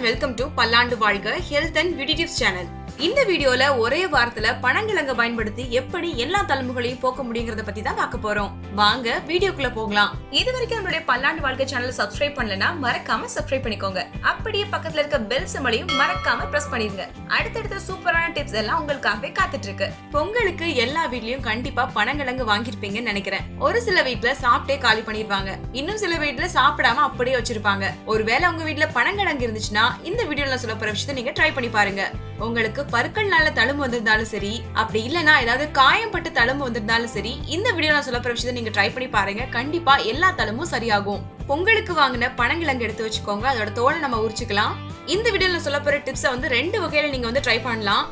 And welcome to Pallandu Vazhga health and beauty tips channel இந்த வீடியோல ஒரே வாரத்துல பனங்கிழங்க பயன்படுத்தி எப்படி எல்லா தழும்புகளையும் போக்க முடியுங்கிறத பத்தி தான் பார்க்க போறோம். வாங்க வீடியோக்குள்ள போகலாம். இது வரைக்கும் நம்மளுடைய பல்லாண்டு வாழ்க்கை சேனலை சப்ஸ்கிரைப் பண்ணலனா மறக்காம சப்ஸ்கிரைப் பண்ணிக்கோங்க. அப்படியே பக்கத்துல இருக்க பெல் சிம்பளையும் மறக்காம பிரஸ் பண்ணிருங்க அடுத்தடுத்த சூப்பரான டிப்ஸ் எல்லாம் உங்களுக்காகவே காத்துட்டு இருக்கு. பொங்கலுக்கு எல்லா வீட்லயும் கண்டிப்பா பனங்கிழங்கு வாங்கியிருப்பீங்கன்னு நினைக்கிறேன். ஒரு சில வீட்ல சாப்பிட்டே காலி பண்ணிருவாங்க இன்னும் சில வீட்ல சாப்பிடாம அப்படியே வச்சிருப்பாங்க. ஒருவேளை உங்க வீட்ல பனங்கிழங்கு இருந்துச்சுன்னா இந்த வீடியோல சொல்ல போற விஷயத்தை நீங்க ட்ரை பண்ணி பாருங்க. உங்களுக்கு பருக்கள்னால தழும்பு வந்திருந்தாலும் சரி அப்படி இல்லனா ஏதாவது காயம்பட்டு தழும்பு வந்திருந்தாலும் சரி இந்த வீடியோ நான் சொல்ல போற விஷயத்தை நீங்க ட்ரை பண்ணி பாருங்க. கண்டிப்பா எல்லா தழும்பும் சரியாகும். பொங்கலுக்கு வாங்கின பனங்கிழங்கு எடுத்து வச்சுக்கோங்க. அதோட தோலை நம்ம உரிச்சுக்கலாம். இந்த வீடியோல சொல்ல போற டிப்ஸை வந்து ரெண்டு வகையில நீங்க வந்து ட்ரை பண்ணலாம்.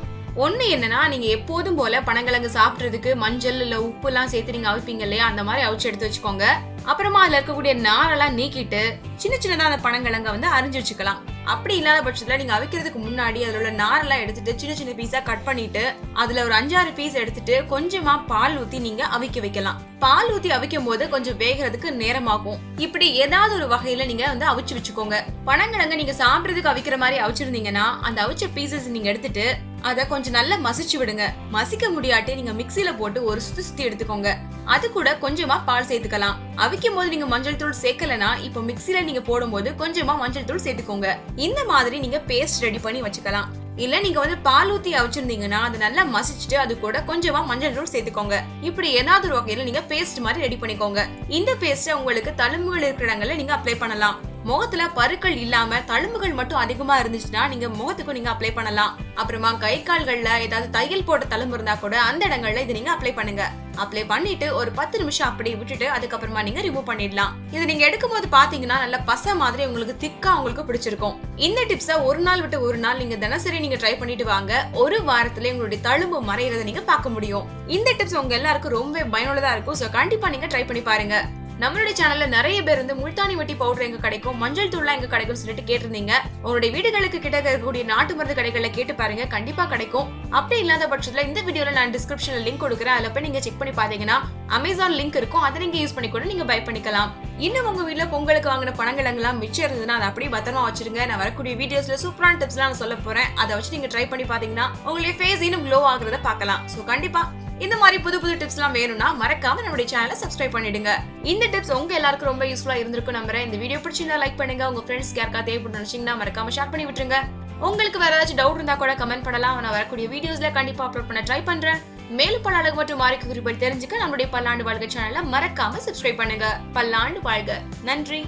ஒண்ணு என்னன்னா நீங்க எப்போதும் போல பனங்கிழங்கு சாப்பிடுறதுக்கு மஞ்சள் இல்ல உப்பு எல்லாம் சேர்த்து நீங்க அவிப்பீங்க இல்லையா? அந்த மாதிரி அவிச்சு எடுத்து வச்சுக்கோங்க. அப்புறமா அதுல இருக்கக்கூடிய நாரெல்லாம் நீக்கிட்டு சின்ன சின்னதா அந்த பனங்கிழங்க வந்து அரிஞ்சு வச்சுக்கலாம். அப்படி இல்லாத பட்சத்துல நீங்க அவிக்கிறதுக்கு முன்னாடி அதுல உள்ள நாரெல்லாம் எடுத்துட்டு சின்ன சின்ன பீஸா கட் பண்ணிட்டு அதுல ஒரு அஞ்சாறு பீஸ் எடுத்துட்டு கொஞ்சமா பால் ஊத்தி நீங்க அவிக்க வைக்கலாம். பால் ஊத்தி அவிக்கும் போது கொஞ்சம் வேகிறதுக்கு நேரமாகும். இப்படி ஏதாவது ஒரு வகையில நீங்க வந்து அவிச்சு வச்சுக்கோங்க. பனங்கிழங்க நீங்க சாப்பிடுறதுக்கு அவிக்கிற மாதிரி அவிச்சிருந்தீங்கன்னா அந்த அவிச்ச பீசஸ் நீங்க எடுத்துட்டு அதை கொஞ்சம் நல்லா மசிச்சு விடுங்க. மசிக்க முடியாட்டி நீங்க மிக்சியில போட்டு ஒரு சுத்தி சுத்தி எடுத்துக்கோங்க. அது கூட கொஞ்சமா பால் சேர்த்துக்கலாம். அவிக்கும் போது நீங்க மஞ்சள் தூள் சேர்க்கலனா இப்போ மிக்சில நீங்க போடும்போது கொஞ்சமா மஞ்சள் தூள் சேர்த்துக்கோங்க. இந்த மாதிரி நீங்க பேஸ்ட் ரெடி பண்ணி வச்சுக்கலாம். இல்ல நீங்க வந்து பால் ஊத்தி அவிச்சிருந்தீங்கன்னா அதை நல்லா மசிச்சுட்டு அது கூட கொஞ்சமா மஞ்சள் தூள் சேர்த்துக்கோங்க. இப்படி ஏதாவது ஒரு வகையில நீங்க பேஸ்ட் மாதிரி ரெடி பண்ணிக்கோங்க. இந்த பேஸ்ட்டை உங்களுக்கு தழும்புகள் இருக்கிற இடங்கள்ல நீங்க அப்ளை பண்ணலாம். முகத்துல பருக்கள் இல்லாம தழும்புகள் மட்டும் அதிகமா இருந்துச்சுன்னா நீங்க முகத்துக்கும் நீங்க அப்ளை பண்ணலாம். அப்புறமா கை கால்கள்ல ஏதாவது தையல் போட்ட தழும்பு இருந்தா கூட அந்த இடங்கள்ல இதை நீங்க அப்ளை பண்ணுங்க. அப்ளை பண்ணிட்டு ஒரு பத்து நிமிஷம் அப்படி விட்டுட்டு அதுக்கப்புறமா நீங்க ரிமூவ் பண்ணிடலாம். இது நீங்க எடுக்கும் போது பாத்தீங்கன்னா நல்ல பசை மாதிரி உங்களுக்கு திக்கா உங்களுக்கு பிடிச்சிருக்கும். இந்த டிப்ஸ ஒரு நாள் விட்டு ஒரு நாள் நீங்க தினசரி நீங்க ட்ரை பண்ணிட்டு வாங்க. ஒரு வாரத்துல உங்களுடைய தழும்பு மறையறதை நீங்க பார்க்க முடியும். இந்த டிப்ஸ் உங்க எல்லாருக்கும் ரொம்ப பயனுள்ளதா இருக்கும். சோ கண்டிப்பா நீங்க ட்ரை பண்ணி பாருங்க. நம்மளுடைய சேனல்ல நிறைய பேர் வந்து முல்தானி வட்டி பவுடர் எங்க கிடைக்கும் மஞ்சள் தூள்லாம் எங்க கிடைக்கும் சொல்லிட்டு கேட்டிருந்தீங்க. உங்களுடைய வீடுகளுக்கு கிட்ட இருக்கக்கூடிய நாட்டு மருந்து கடைகள்ல கேட்டு பாருங்க கண்டிப்பா கிடைக்கும். அப்படி இல்லாத பட்சத்துல இந்த வீடியோல நான் டிஸ்கிரிப்ஷன்ல லிங்க் கொடுக்குறேன். அதுல போய் நீங்க செக் பண்ணி பாத்தீங்கன்னா அமேசான் லிங்க் இருக்கும். அதை நீங்க யூஸ் பண்ணி கூட நீங்க பை பண்ணிக்கலாம். இன்னும் உங்க வீட்டுல பொங்கலுக்கு வாங்கின பணங்கிழங்கெல்லாம் மிச்சம் இருந்ததுன்னா அதை அப்படியே பத்திரமா வச்சிருங்க. நான் வரக்கூடிய வீடியோஸ்ல சூப்பரான டிப்ஸ்லாம் நான் சொல்ல போறேன். அதை வச்சு நீங்க ட்ரை பண்ணி பாத்தீங்கன்னா உங்களுடைய ஃபேஸ் இன்னும் க்ளோ ஆகுறத பார்க்கலாம். சோ கண்டிப்பா இந்த மாதிரி புது புது டிப்ஸ்லாம் வேணும்னா மறக்காம நம்மளுடைய சேனலை சப்ஸ்கிரைப் பண்ணிடுங்க. இந்த டிப்ஸ் உங்க எல்லாருக்கும் ரொம்ப யூஸ்ஃபுல்லா இருந்திருக்கும் நம்புறேன். இந்த வீடியோ பிடிச்சிருந்தா லைக் பண்ணுங்க. உங்க ஃப்ரெண்ட்ஸ் யாருக்கா தேவைப்பட்டு நினைச்சீங்கன்னா மறக்காம ஷேர் பண்ணி விட்டுருங்க. உங்களுக்கு வேற ஏதாச்சும் டவுட் இருந்தா கூட கமெண்ட் பண்ணலாம். நான் வரக்கூடிய வீடியோஸ்ல கண்டிப்பா அப்லோட் பண்ண ட்ரை பண்றேன். மேலும் பல அழகு மற்றும் மாறிக்கு குறிப்பிட்டு தெரிஞ்சுக்க நம்மளுடைய பல்லாண்டு வாழ்க சேனலை மறக்காம சப்ஸ்கிரைப் பண்ணுங்க. பல்லாண்டு வாழ்க. நன்றி.